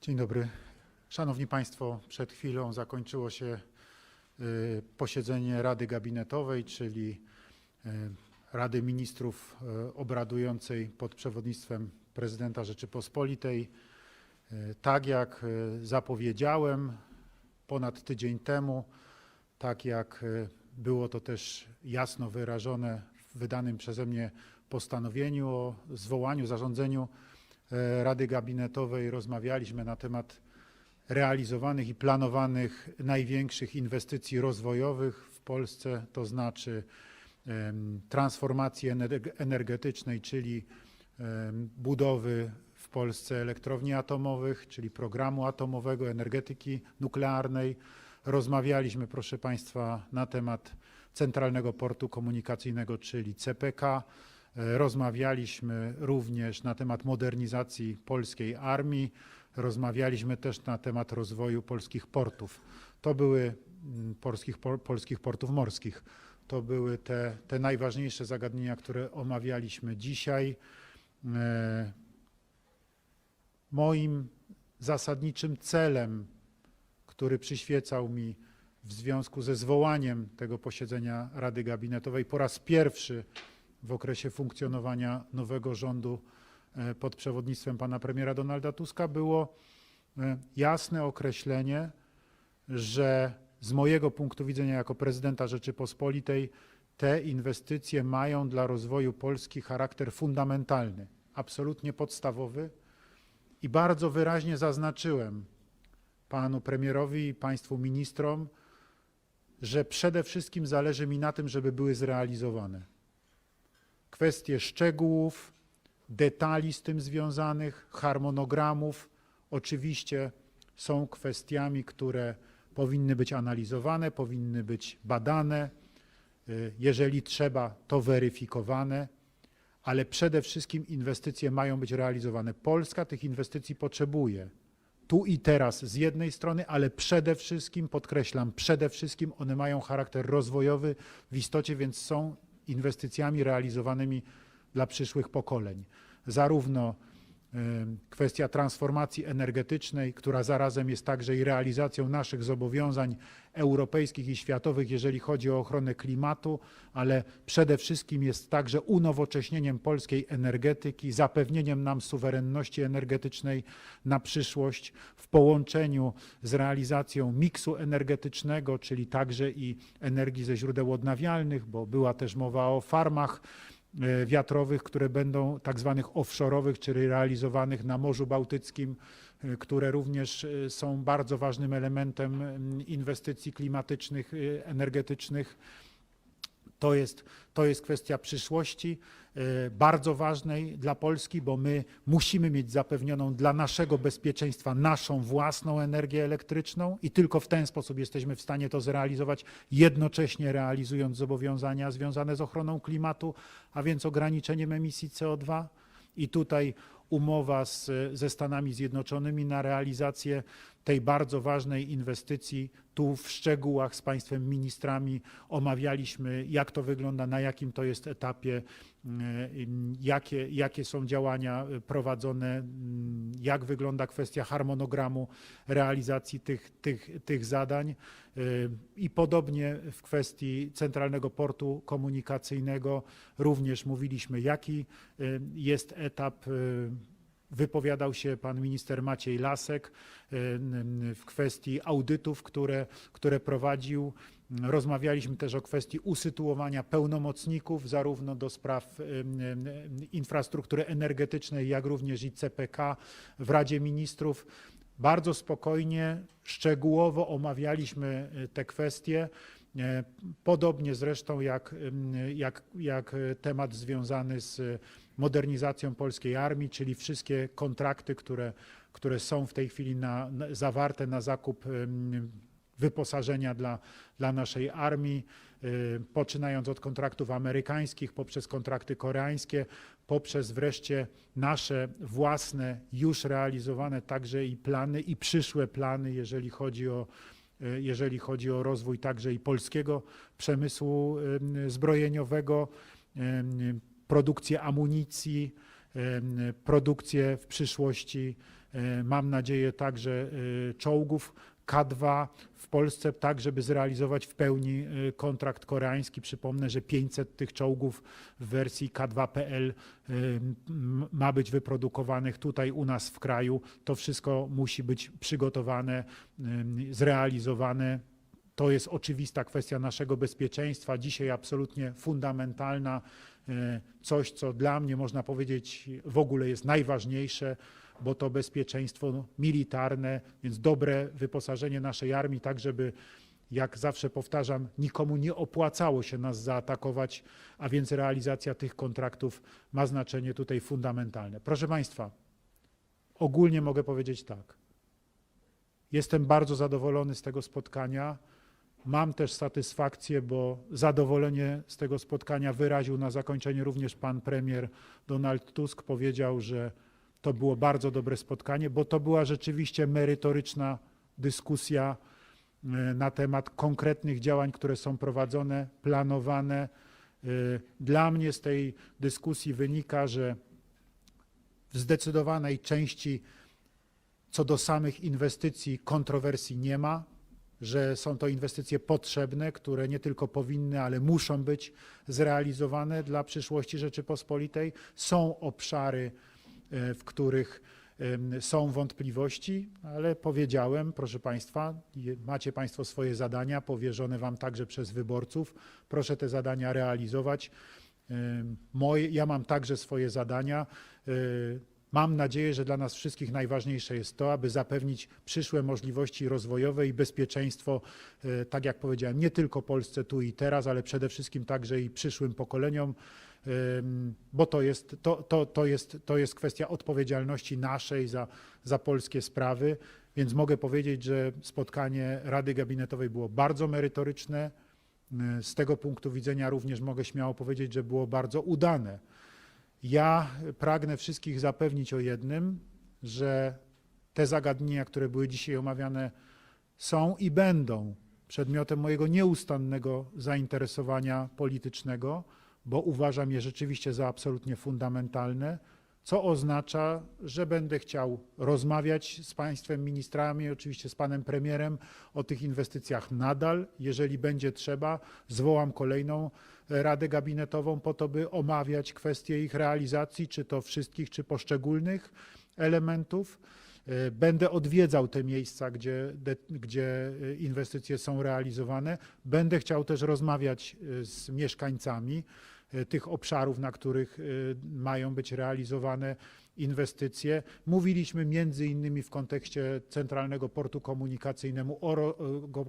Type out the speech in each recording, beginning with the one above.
Dzień dobry. Szanowni Państwo, przed chwilą zakończyło się y, posiedzenie Rady Gabinetowej, czyli y, Rady Ministrów y, obradującej pod przewodnictwem prezydenta Rzeczypospolitej. Tak jak zapowiedziałem ponad tydzień temu, tak jak było to też jasno wyrażone w wydanym przeze mnie postanowieniu o zwołaniu, zarządzeniu Rady Gabinetowej, rozmawialiśmy na temat realizowanych i planowanych największych inwestycji rozwojowych w Polsce, to znaczy transformacji ener- energetycznej, czyli budowy w Polsce elektrowni atomowych, czyli programu atomowego, energetyki nuklearnej. Rozmawialiśmy, proszę Państwa, na temat Centralnego Portu Komunikacyjnego, czyli CPK. E, Rozmawialiśmy również na temat modernizacji polskiej armii. Rozmawialiśmy też na temat rozwoju polskich portów. To były mm, polskich, por- polskich portów morskich. To były te, te najważniejsze zagadnienia, które omawialiśmy dzisiaj. E, Moim zasadniczym celem, który przyświecał mi w związku ze zwołaniem tego posiedzenia Rady Gabinetowej po raz pierwszy w okresie funkcjonowania nowego rządu e, pod przewodnictwem pana premiera Donalda Tuska było e, jasne określenie, że z mojego punktu widzenia jako prezydenta Rzeczypospolitej te inwestycje mają dla rozwoju Polski charakter fundamentalny, absolutnie podstawowy i bardzo wyraźnie zaznaczyłem panu premierowi i państwu ministrom, że przede wszystkim zależy mi na tym, żeby były zrealizowane. Kwestie szczegółów, detali z tym związanych, harmonogramów, oczywiście są kwestiami, które powinny być analizowane, powinny być badane, y, jeżeli trzeba, to weryfikowane, ale przede wszystkim inwestycje mają być realizowane. Polska tych inwestycji potrzebuje. Tu i teraz z jednej strony, ale przede wszystkim, podkreślam, przede wszystkim one mają charakter rozwojowy w istocie, więc są inwestycjami realizowanymi dla przyszłych pokoleń. Zarówno kwestia transformacji energetycznej, która zarazem jest także i realizacją naszych zobowiązań europejskich i światowych, jeżeli chodzi o ochronę klimatu, ale przede wszystkim jest także unowocześnieniem polskiej energetyki, zapewnieniem nam suwerenności energetycznej na przyszłość w połączeniu z realizacją miksu energetycznego, czyli także i energii ze źródeł odnawialnych, bo była też mowa o farmach wiatrowych, które będą tak zwanych offshore'owych, czyli realizowanych na Morzu Bałtyckim, e, które również e, są bardzo ważnym elementem mm, inwestycji klimatycznych, e, energetycznych. To jest, to jest kwestia przyszłości, e, bardzo ważnej dla Polski, bo my musimy mieć zapewnioną dla naszego bezpieczeństwa naszą własną energię elektryczną i tylko w ten sposób jesteśmy w stanie to zrealizować, jednocześnie realizując zobowiązania związane z ochroną klimatu, a więc ograniczeniem emisji CO2. I tutaj umowa z, ze Stanami Zjednoczonymi na realizację tej bardzo ważnej inwestycji. Tu w szczegółach z Państwem ministrami omawialiśmy, jak to wygląda, na jakim to jest etapie, mm, jakie, jakie są działania prowadzone, mm, jak wygląda kwestia harmonogramu realizacji tych, tych, tych zadań. Y, I podobnie w kwestii Centralnego Portu Komunikacyjnego również mówiliśmy, jaki y, jest etap. Wypowiadał się pan minister Maciej Lasek y, w kwestii audytów, które, które prowadził. Rozmawialiśmy też o kwestii usytuowania pełnomocników, zarówno do spraw y, infrastruktury energetycznej, jak również i CPK w Radzie Ministrów. Bardzo spokojnie, szczegółowo omawialiśmy y, te kwestie. E, Podobnie zresztą jak, ym, jak, jak temat związany z modernizacją polskiej armii, czyli wszystkie kontrakty, które, które są w tej chwili na, na, zawarte na zakup ym, wyposażenia dla, dla naszej armii, y, poczynając od kontraktów amerykańskich, poprzez kontrakty koreańskie, poprzez wreszcie nasze własne, już realizowane także i plany, i przyszłe plany, jeżeli chodzi o jeżeli chodzi o rozwój także i polskiego przemysłu ym, zbrojeniowego, ym, produkcję amunicji, produkcję w przyszłości. Mam nadzieję także czołgów K2 w Polsce, tak żeby zrealizować w pełni e, kontrakt koreański. Przypomnę, że 500 tych czołgów w wersji K2PL e, m- ma być wyprodukowanych tutaj u nas w kraju. To wszystko musi być przygotowane, zrealizowane. To jest oczywista kwestia naszego bezpieczeństwa, dzisiaj absolutnie fundamentalna, e, coś, co dla mnie można powiedzieć w ogóle jest najważniejsze, bo to bezpieczeństwo militarne, więc dobre wyposażenie naszej armii, tak żeby, jak zawsze powtarzam, nikomu nie opłacało się nas zaatakować, a więc realizacja tych kontraktów ma znaczenie tutaj fundamentalne. Proszę Państwa, ogólnie mogę powiedzieć tak. Jestem bardzo zadowolony z tego spotkania. Mam też satysfakcję, bo zadowolenie z tego spotkania wyraził na zakończenie również pan premier Donald Tusk. Powiedział, że to było bardzo dobre spotkanie, bo to była rzeczywiście merytoryczna dyskusja e, na temat konkretnych działań, które są prowadzone, planowane. E, Dla mnie z tej dyskusji wynika, że w zdecydowanej części co do samych inwestycji kontrowersji nie ma, że są to inwestycje potrzebne, które nie tylko powinny, ale muszą być zrealizowane dla przyszłości Rzeczypospolitej. Są obszary, e, w których są wątpliwości, ale powiedziałem, proszę Państwa, macie Państwo swoje zadania powierzone Wam także przez wyborców. Proszę te zadania realizować. Moje, ja mam także swoje zadania. Mam nadzieję, że dla nas wszystkich najważniejsze jest to, aby zapewnić przyszłe możliwości rozwojowe i bezpieczeństwo, e, tak jak powiedziałem, nie tylko Polsce tu i teraz, ale przede wszystkim także i przyszłym pokoleniom, bo to jest, to, to, to jest, to jest kwestia odpowiedzialności naszej za, za polskie sprawy. Więc mogę powiedzieć, że spotkanie Rady Gabinetowej było bardzo merytoryczne. E, Z tego punktu widzenia również mogę śmiało powiedzieć, że było bardzo udane. Ja pragnę wszystkich zapewnić o jednym, że te zagadnienia, które były dzisiaj omawiane, są i będą przedmiotem mojego nieustannego zainteresowania politycznego, bo uważam je rzeczywiście za absolutnie fundamentalne, co oznacza, że będę chciał rozmawiać z Państwem ministrami, oczywiście z Panem Premierem o tych inwestycjach nadal. Jeżeli będzie trzeba, zwołam kolejną Radę Gabinetową po to, by omawiać kwestie ich realizacji, czy to wszystkich, czy poszczególnych elementów. E, Będę odwiedzał te miejsca, gdzie, gdzie e, inwestycje są realizowane. Będę chciał też rozmawiać e, z mieszkańcami tych obszarów, na których mają być realizowane inwestycje. Mówiliśmy między innymi w kontekście Centralnego Portu Komunikacyjnego o,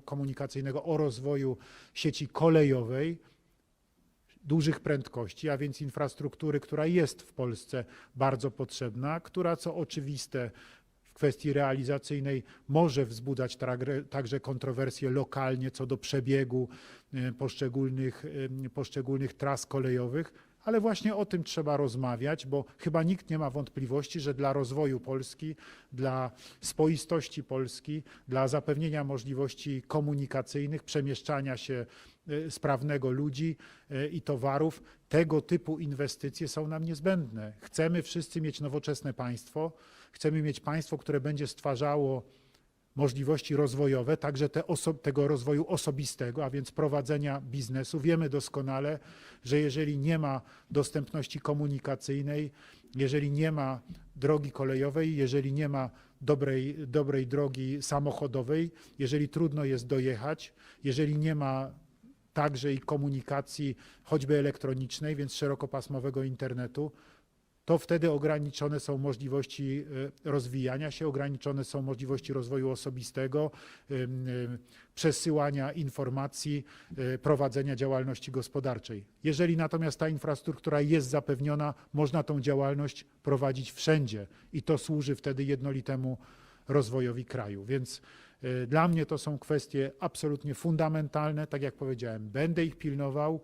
komunikacyjnego o rozwoju sieci kolejowej dużych prędkości, a więc infrastruktury, która jest w Polsce bardzo potrzebna, która co oczywiste w kwestii realizacyjnej może wzbudzać także kontrowersje lokalnie co do przebiegu e, poszczególnych, e, poszczególnych tras kolejowych, ale właśnie o tym trzeba rozmawiać, bo chyba nikt nie ma wątpliwości, że dla rozwoju Polski, dla spoistości Polski, dla zapewnienia możliwości komunikacyjnych, przemieszczania się e, sprawnego ludzi e, i towarów, tego typu inwestycje są nam niezbędne. Chcemy wszyscy mieć nowoczesne państwo, chcemy mieć państwo, które będzie stwarzało możliwości rozwojowe, także te tego rozwoju osobistego, a więc prowadzenia biznesu. Wiemy doskonale, że jeżeli nie ma dostępności komunikacyjnej, jeżeli nie ma drogi kolejowej, jeżeli nie ma dobrej, dobrej drogi samochodowej, jeżeli trudno jest dojechać, jeżeli nie ma także i komunikacji choćby elektronicznej, więc szerokopasmowego internetu, to wtedy ograniczone są możliwości e, rozwijania się, ograniczone są możliwości rozwoju osobistego, em, em, przesyłania informacji, e, prowadzenia działalności gospodarczej. Jeżeli natomiast ta infrastruktura jest zapewniona, można tą działalność prowadzić wszędzie i to służy wtedy jednolitemu rozwojowi kraju. Więc e, dla mnie to są kwestie absolutnie fundamentalne. Tak jak powiedziałem, będę ich pilnował.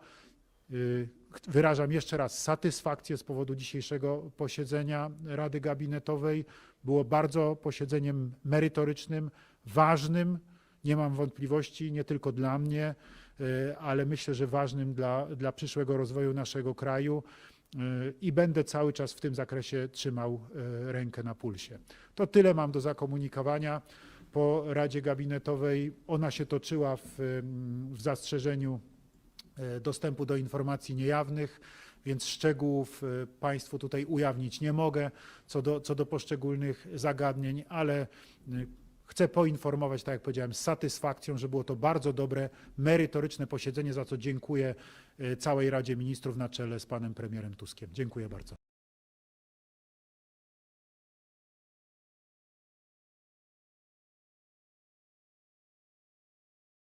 Wyrażam jeszcze raz satysfakcję z powodu dzisiejszego posiedzenia Rady Gabinetowej. Było bardzo posiedzeniem merytorycznym, ważnym, nie mam wątpliwości, nie tylko dla mnie, y, ale myślę, że ważnym dla, dla przyszłego rozwoju naszego kraju. i będę cały czas w tym zakresie trzymał e, rękę na pulsie. To tyle mam do zakomunikowania. Po Radzie Gabinetowej ona się toczyła w, w zastrzeżeniu e, dostępu do informacji niejawnych, więc szczegółów e, Państwu tutaj ujawnić nie mogę co do, co do poszczególnych zagadnień, ale e, chcę poinformować, tak jak powiedziałem, z satysfakcją, że było to bardzo dobre, merytoryczne posiedzenie, za co dziękuję e, całej Radzie Ministrów na czele z panem premierem Tuskiem. Dziękuję bardzo.